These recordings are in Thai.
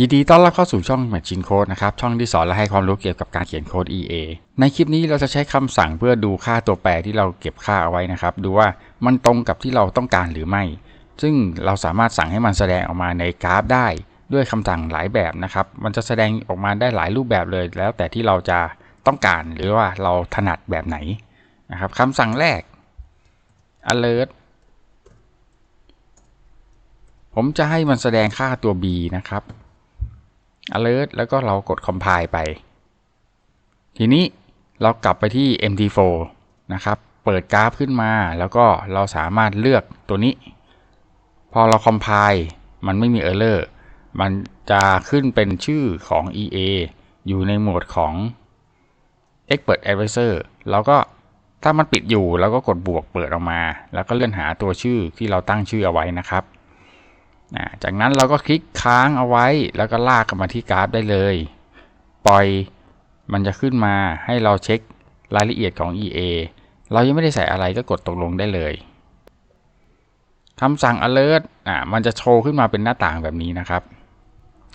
ยินดีต้อนรับเข้าสู่ช่อง Machine Code นะครับ ช่องที่สอนและให้ความรู้เกี่ยวกับการเขียนโค้ด EA ในคลิปนี้เราจะใช้คำสั่งเพื่อดูค่าตัวแปรที่เราเก็บค่าเอาไว้นะครับ ดูว่ามันตรงกับที่เราต้องการหรือไม่ ซึ่งเราสามารถสั่งให้มันแสดงออกมาในกราฟได้ ด้วยคำสั่งหลายแบบนะครับ มันจะแสดงออกมาได้หลายรูปแบบเลย แล้วแต่ที่เราจะต้องการหรือว่าเราถนัดแบบไหนนะครับคำสั่งแรก alert ผมจะให้มันแสดงค่าตัว b นะครับ alert แล้วก็เรากด compile ไป ทีนี้เรากลับไปที่ MT4 นะครับ เปิดกราฟขึ้นมา แล้วก็เราสามารถเลือกตัวนี้ พอเรา compile มันไม่มี error มันจะขึ้นเป็นชื่อของ EA อยู่ในหมวดของ Expert Advisor เราก็ถ้ามันปิดอยู่เราก็กดบวกเปิดออกมา แล้วก็เลื่อนหาตัวชื่อที่เราตั้งชื่อเอาไว้นะครับ จากนั้นเราก็คลิกค้างเอาไว้แล้วก็ลากกลับมาที่กราฟได้เลย ปล่อยมันจะขึ้นมาให้เราเช็ครายละเอียดของ EA เรายังไม่ได้ใส่อะไรก็กดตกลงได้เลยคำสั่ง alert อะมันจะโชว์ขึ้นมาเป็นหน้าต่างแบบนี้นะครับ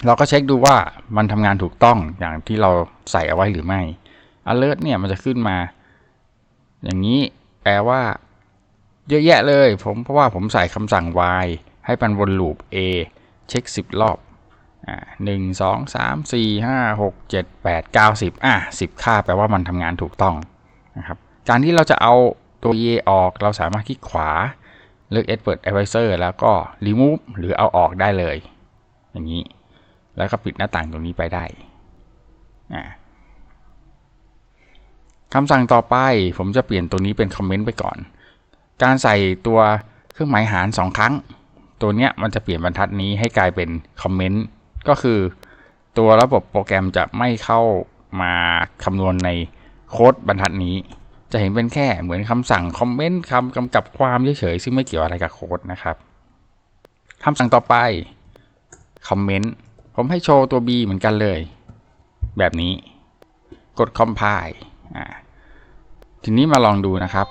เราก็เช็คดูว่ามันทำงานถูกต้องอย่างที่เราใส่เอาไว้หรือไม่ alert เนี่ยมันจะขึ้นมา อย่างนี้แปลว่า เยอะแยะเลย ผมเพราะว่าผมใส่คำสั่ง y ให้มันวนลูป a เช็ค 10 รอบหนึ่งสองสามสี่ห้าหกเจ็ดแปดเก้าสิบอะสิบค่าแปลว่ามันทำงานถูกต้องนะครับการที่เราจะเอาตัว EA ออกเราสามารถคลิกขวา เลือก Expert Advisor แล้วก็ remove หรือเอาออกได้เลย อย่างนี้ แล้วก็ปิดหน้าต่างตรงนี้ไปได้คำสั่งต่อไปผมจะเปลี่ยนตัวนี้เป็นคอมเมนต์ไปก่อน การใส่ตัวเครื่องหมายหาร 2 ครั้ง ตัวเนี้ยมันจะเปลี่ยนบรรทัดนี้ให้กลายเป็นคอมเมนต์ก็คือ ตัวระบบโปรแกรมจะไม่เข้ามาคำนวณในโค้ดบรรทัดนี้ จะเห็นเป็นแค่เหมือนคำสั่งคอมเมนต์คำกำกับความเฉยๆซึ่งไม่เกี่ยวอะไรกับโค้ดนะครับคำสั่งต่อไปคอมเมนต์ผมให้โชว์ตัว B เหมือนกันเลย แบบนี้ กด compile อ่าทีนี้มาลองดูนะครับ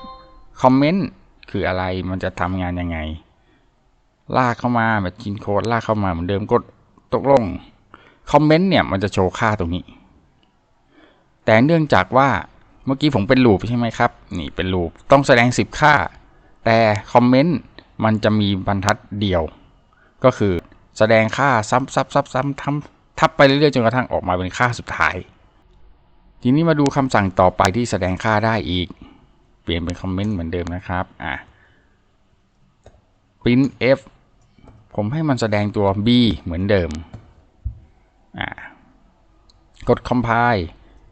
คอมเมนต์คืออะไรมันจะทำงานยังไง ลากเข้ามาแบบจินโค้ดลากเข้ามาเหมือนเดิมกดตกลงคอมเมนต์เนี่ยมันจะโชว์ค่าตรงนี้ แต่เนื่องจากว่าเมื่อกี้ผมเป็นลูปใช่ไหมครับ นี่เป็นลูปต้องแสดง 10 ค่า แต่คอมเมนต์มันจะมีบรรทัดเดียว ก็คือแสดงค่าซ้ำซับซับซ้ำทำทับไปเรื่อยๆจนกระทั่งออกมาเป็นค่าสุดท้าย ทีนี้มาดูคำสั่งต่อไปที่แสดงค่าได้อีก เปลี่ยนเป็นคอมเมนต์เหมือนเดิมนะครับ อะ print f ผมให้มันแสดงตัว b เหมือนเดิม อะกด compile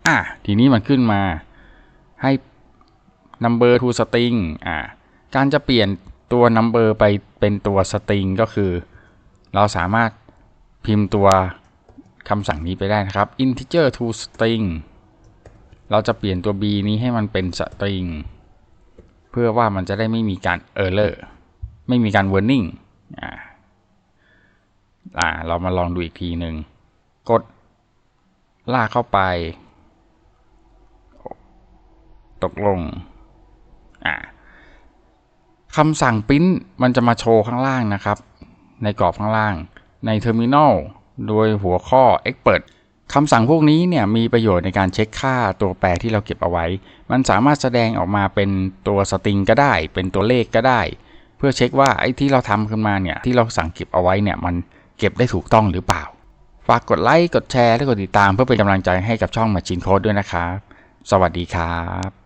อะทีนี้มันขึ้นมาให้ number to string อะการจะเปลี่ยนตัว number ไปเป็นตัว string ก็คือ เราสามารถพิมพ์ตัวคำสั่งนี้ไปได้นะครับ integer to string เราจะเปลี่ยนตัว b นี้ให้มันเป็น string เพื่อว่ามันจะได้ไม่มีการ error ไม่มีการ warning อ่า อ่าเรามาลองดูอีกทีหนึ่งกดลากเข้าไป ตกลงอ่าคำสั่งปริ้นมันจะมาโชว์ข้างล่างนะครับ ในกรอบข้างล่าง ใน Terminal โดยหัวข้อ Expert คำสั่งพวกนี้เนี่ยมีประโยชน์ในการเช็คค่าตัวแปรที่เราเก็บเอาไว้ มันสามารถแสดงออกมาเป็นตัวสตริงก็ได้ เป็นตัวเลขก็ได้ เพื่อเช็คว่าไอ้ที่เราทำขึ้นมาเนี่ยที่เราสั่งเก็บเอาไว้เนี่ยมัน เก็บได้ถูกต้องหรือเปล่า ฝากกดไลค์ กดแชร์ และกดติดตามเพื่อเป็นกำลังใจให้กับช่องมาชินโค้ดด้วยนะครับ สวัสดีครับ